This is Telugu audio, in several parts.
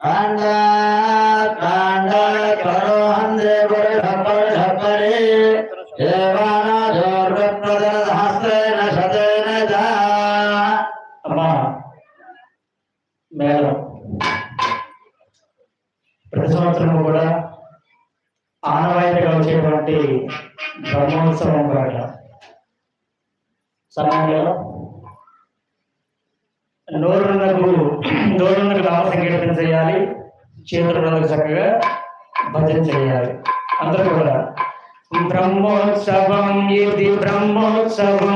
कांड कांड करो हम देवरे धपरे धपरे देवाना जोर प्रदर हस्ते न सदे ప్రతి సంవత్సరం కూడా ఆనవాయితీగా వచ్చేటువంటి బ్రహ్మోత్సవం సమయంలో నోరునకు నోరునకు నామ సంకీర్తన చేయాలి. చేతులకు చక్కగా భజన చేయాలి. అందరూ కూడా. బ్రహ్మోత్సవం ఇది బ్రహ్మోత్సవం.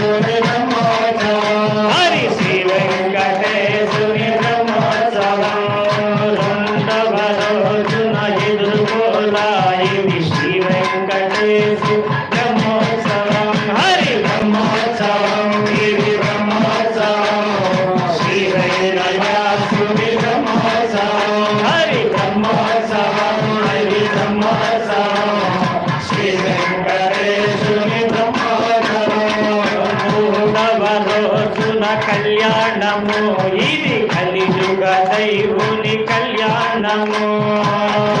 కళ్యాణము. ఇది కలియుగ దైవుని కళ్యాణము.